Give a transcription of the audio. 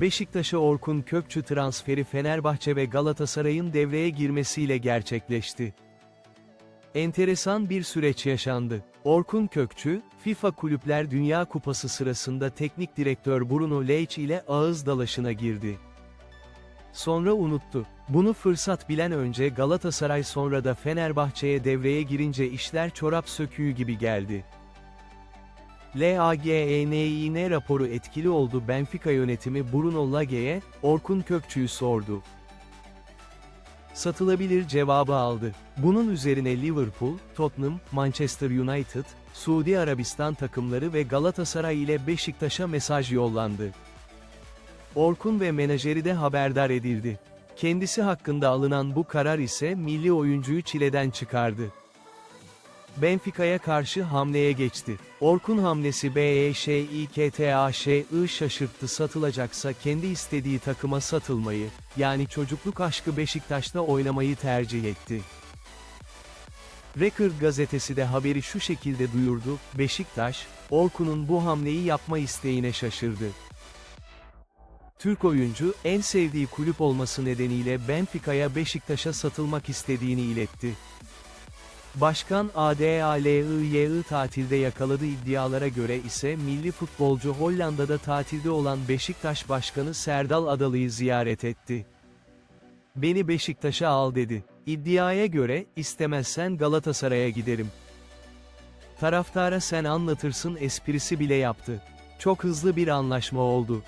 Beşiktaş'a Orkun Kökçü transferi Fenerbahçe ve Galatasaray'ın devreye girmesiyle gerçekleşti. Enteresan bir süreç yaşandı. Orkun Kökçü, FIFA Kulüpler Dünya Kupası sırasında teknik direktör Bruno Lage ile ağız dalaşına girdi. Sonra unuttu. Bunu fırsat bilen önce Galatasaray sonra da Fenerbahçe'ye devreye girince işler çorap söküğü gibi geldi. LAGENİN raporu etkili oldu Benfica yönetimi Bruno Lage'ye, Orkun Kökçü'yü sordu. Satılabilir cevabı aldı. Bunun üzerine Liverpool, Tottenham, Manchester United, Suudi Arabistan takımları ve Galatasaray ile Beşiktaş'a mesaj yollandı. Orkun ve menajeri de haberdar edildi. Kendisi hakkında alınan bu karar ise milli oyuncuyu çileden çıkardı. Benfica'ya karşı hamleye geçti. Orkun hamlesi BEŞİKTAŞ'ı şaşırttı satılacaksa kendi istediği takıma satılmayı, yani çocukluk aşkı Beşiktaş'ta oynamayı tercih etti. Record gazetesi de haberi şu şekilde duyurdu, Beşiktaş, Orkun'un bu hamleyi yapma isteğine şaşırdı. Türk oyuncu, en sevdiği kulüp olması nedeniyle Benfica'ya Beşiktaş'a satılmak istediğini iletti. Başkan ADALIYI tatilde yakaladığı iddialara göre ise milli futbolcu Hollanda'da tatilde olan Beşiktaş Başkanı Serdal Adalı'yı ziyaret etti. Beni Beşiktaş'a al dedi. İddiaya göre, istemezsen Galatasaray'a giderim. Taraftara sen anlatırsın esprisi bile yaptı. Çok hızlı bir anlaşma oldu.